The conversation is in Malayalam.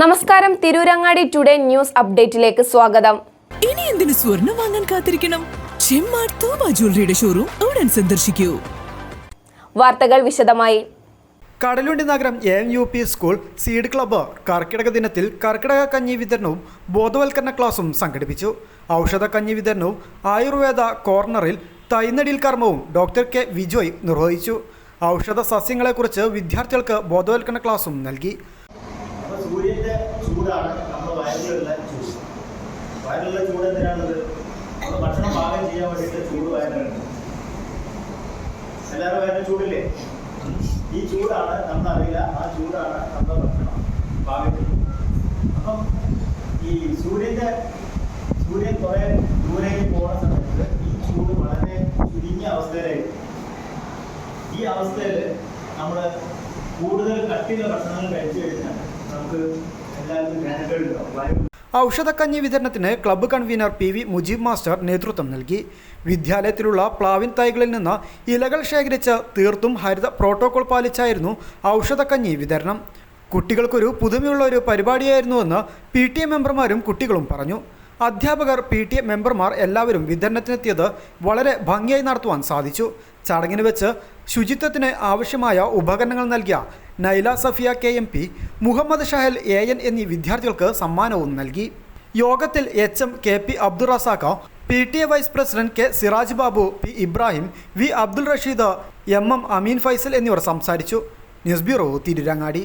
നമസ്കാരം. തിരൂരങ്ങാടി ടുഡേ ന്യൂസ് അപ്ഡേറ്റിലേക്ക് സ്വാഗതം. ഇനി എന്തിനു സ്വർണം വാങ്ങാൻ കാത്തിരിക്കണം? ചെമ്മാർ തോമ ജ്വല്ലറിയുടെ ഷോറൂം ഉടൻ സന്ദർശിക്കൂ. വാർത്തകൾ വിശദമായി. കടലുണ്ടി നഗരം A M U P school seed club കർക്കിടക ദിനത്തിൽ കർക്കിടക കഞ്ഞി വിതരണവും ബോധവൽക്കരണ ക്ലാസും സംഘടിപ്പിച്ചു. ഔഷധ കഞ്ഞി വിതരണവും ആയുർവേദ കോർണറിൽ തൈനടിൽ കർമ്മവും ഡോക്ടർ കെ വിജോയ് നിർവഹിച്ചു. ഔഷധ സസ്യങ്ങളെക്കുറിച്ച് വിദ്യാർത്ഥികൾക്ക് ബോധവൽക്കരണ ക്ലാസും നൽകി അപ്പോൾ സൂര്യന്റെ ചൂടാണ് നമ്മുടെ വയറിലുള്ള ചൂട്. വയറിലുള്ള ചൂട് എന്തിനാണത്? നമ്മൾ ഭക്ഷണം പാകം ചെയ്യാൻ വേണ്ടിയിട്ട് ചൂട് വയറിലുണ്ട് എല്ലാവരും വയറിന് ചൂടില്ലേ? ഈ ചൂടാണ് നമ്മളറിയില്ല ആ ചൂടാണ് നമ്മുടെ ഭക്ഷണം പാകം ചെയ്യുന്നത് അപ്പം ഈ സൂര്യന്റെ സൂര്യൻ കുറേ ദൂരേക്ക് പോകുന്ന സമയത്ത് ഈ ചൂട് വളരെ ചുരുങ്ങിയ അവസ്ഥയിലായിരിക്കും. ഈ അവസ്ഥയിൽ നമ്മൾ കൂടുതൽ കട്ടിയുള്ള ഭക്ഷണങ്ങൾ കഴിച്ചു കഴിഞ്ഞാൽ നമുക്ക് ഔഷധക്കഞ്ഞി വിതരണത്തിന് club convener P V Mujeeb master നേതൃത്വം നൽകി. വിദ്യാലയത്തിലുള്ള പ്ലാവിൻ തൈകളിൽ നിന്ന് ഇലകൾ ശേഖരിച്ച് തീർത്തും ഹരിത പ്രോട്ടോകോൾ പാലിച്ചായിരുന്നു ഔഷധക്കഞ്ഞി വിതരണം. കുട്ടികൾക്കൊരു പുതുമയുള്ള ഒരു പരിപാടിയായിരുന്നുവെന്ന് പി ടി എ മെമ്പർമാരും കുട്ടികളും പറഞ്ഞു. അധ്യാപകർ പി ടി എ മെമ്പർമാർ എല്ലാവരും വിതരണത്തിനെത്തിയത് വളരെ ഭംഗിയായി നടത്തുവാൻ സാധിച്ചു. ചടങ്ങിന് വെച്ച് ശുചിത്വത്തിന് ആവശ്യമായ ഉപകരണങ്ങൾ നൽകിയ Naila Safiya K M P Muhammad Shahal A N എന്നീ വിദ്യാർത്ഥികൾക്ക് സമ്മാനവും നൽകി. യോഗത്തിൽ H M K P Abdul Razak P T A vice president K Siraj Babu P Ibrahim V Abdul Rasheed M M Ameen Faisal എന്നിവർ സംസാരിച്ചു. News bureau Tirurangadi.